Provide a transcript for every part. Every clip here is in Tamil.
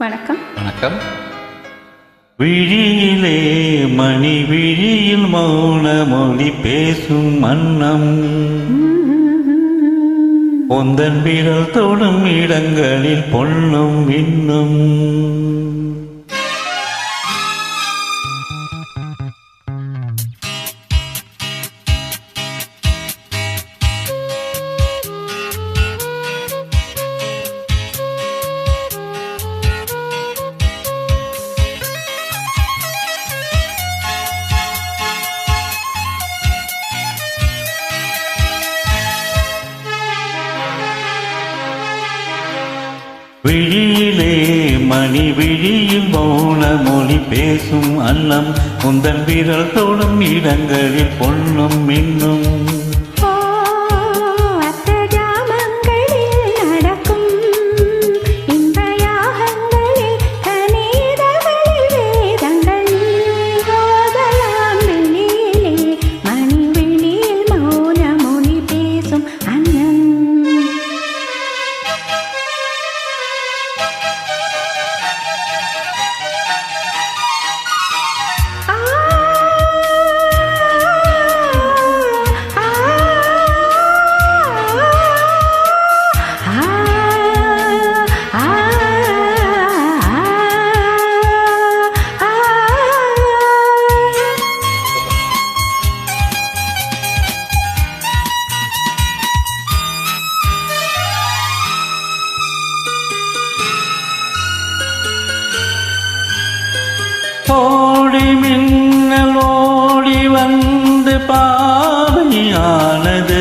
வணக்கம். வணக்கம். விழியிலே மணி விழியில் மௌன மொழி பேசும் அன்னம் பொந்தன் விரல் தொடும் இடங்களில் பொன்னும் இன்னும் விழியிலே மணி விழியில் மௌன மொழி பேசும் அன்னம் உந்தன் விரல் தொடும் இடங்களில் பொண்ணும் மின்னும். ஓடி மின்னல் ஓடி வந்து பாவையானது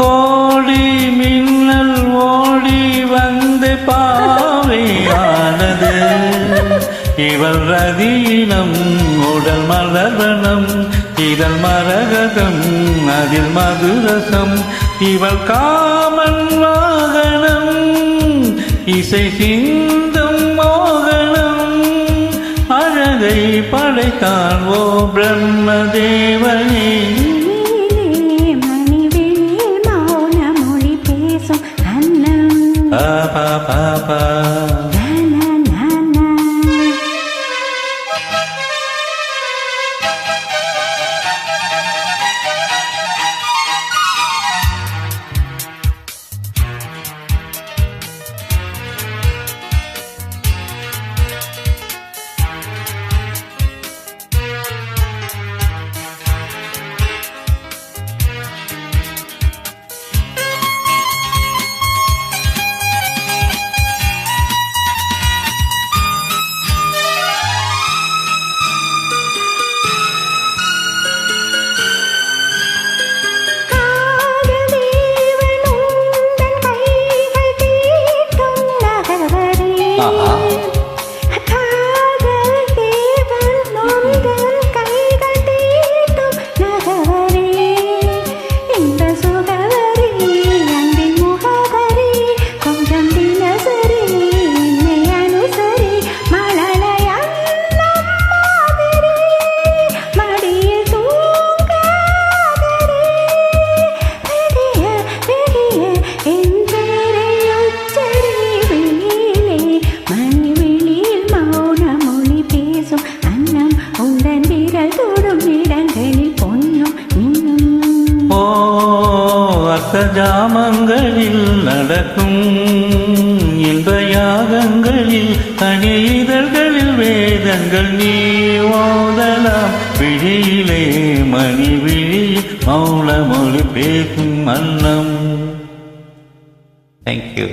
கோடி மின்னல் ஓடி வந்து பாவையானது இவள் ரதீனம் உடல் மலர்வனம் இதழ் மரகதம் அதில் மதுரசம். இவள் காமன் வாகனம் இசை சிந்தும் அழகை படைத்தான் ஓ பிரம்மதேவனே வெளியிலே மணி வெளியில் மௌன மொழி பேசும் அன்னம் பாபா பாபா அர்த்த ஜாமங்களில் நடக்கும் இன்ப யாகங்களில் தனி இதழ்களில் வேதங்கள் நீ ஓதலாம். விழியிலே மணி விழி மௌன மொழி பேசும் அன்னம் தேங்க்யூ